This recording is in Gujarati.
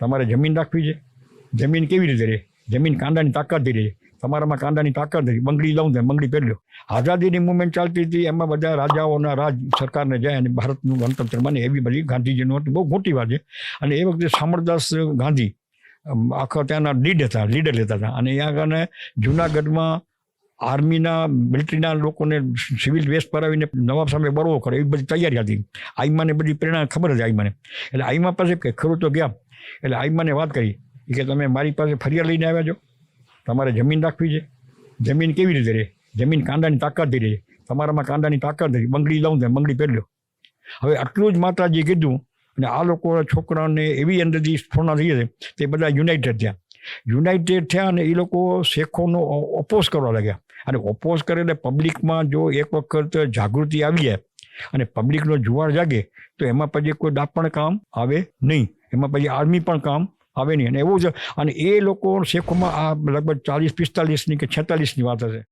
તમારે જમીન રાખવી છે. જમીન કેવી રીતે રહે? જમીન કાંદાની તાકાતથી રહે. તમારામાં કાંદાની તાકાત રહી બંગડી લઉં ને બંગડી પહેર્યો આઝાદીની મુવમેન્ટ ચાલતી હતી. એમાં બધા રાજાઓના રાજ સરકારને જાય અને ભારતનું ગણતંત્ર બને. એવી બધી ગાંધીજીનું હતું. બહુ મોટી વાત છે. અને એ વખતે શામળદાસ ગાંધી આખા ત્યાંના લીડ હતા, લીડર લેતા હતા. અને અહીંયા આગળ જુનાગઢમાં આર્મીના, મિલિટરીના લોકોને સિવિલ વેસ્ટ પરાવીને નવાબ સામે બળવો કરે. એવી બધી તૈયારી હતી. આઈમાને બધી પ્રેરણા ખબર હતી આઈમાને. એટલે આઈમા પાસે ખેડૂતો ગયા. એટલે આઈમાને વાત કરી કે તમે મારી પાસે ફરિયાદ લઈને આવ્યા છો? તમારે જમીન રાખવી છે? જમીન કેવી રીતે રહે? જમીન કાંદાની તાકાતથી રહે. તમારામાં કાંદાની તાકાત રહી બંગડી લઉં ને બંગડી પહેર્યો હવે આટલું જ માતાજીએ કીધું અને આ લોકો છોકરાને એવી અંદરથી સ્ફોરણા થઈ છે. તે બધા યુનાઇટેડ થયા. યુનાઇટેડ થયા અને એ લોકો શેખોનો ઓપોઝ કરવા લાગ્યા. અને ઓપોઝ કરે એટલે પબ્લિકમાં જો એક વખત જાગૃતિ આવી જાય અને પબ્લિકનો જુવાળ જાગે, તો એમાં પછી કોઈ દાપણ કામ આવે નહીં. એમાં પછી આર્મી પણ કામ આવે નહીં. અને એવું છે અને એ લોકો શેખોમાં આ લગભગ ચાલીસ પિસ્તાલીસની કે છેતાલીસની વાત હશે.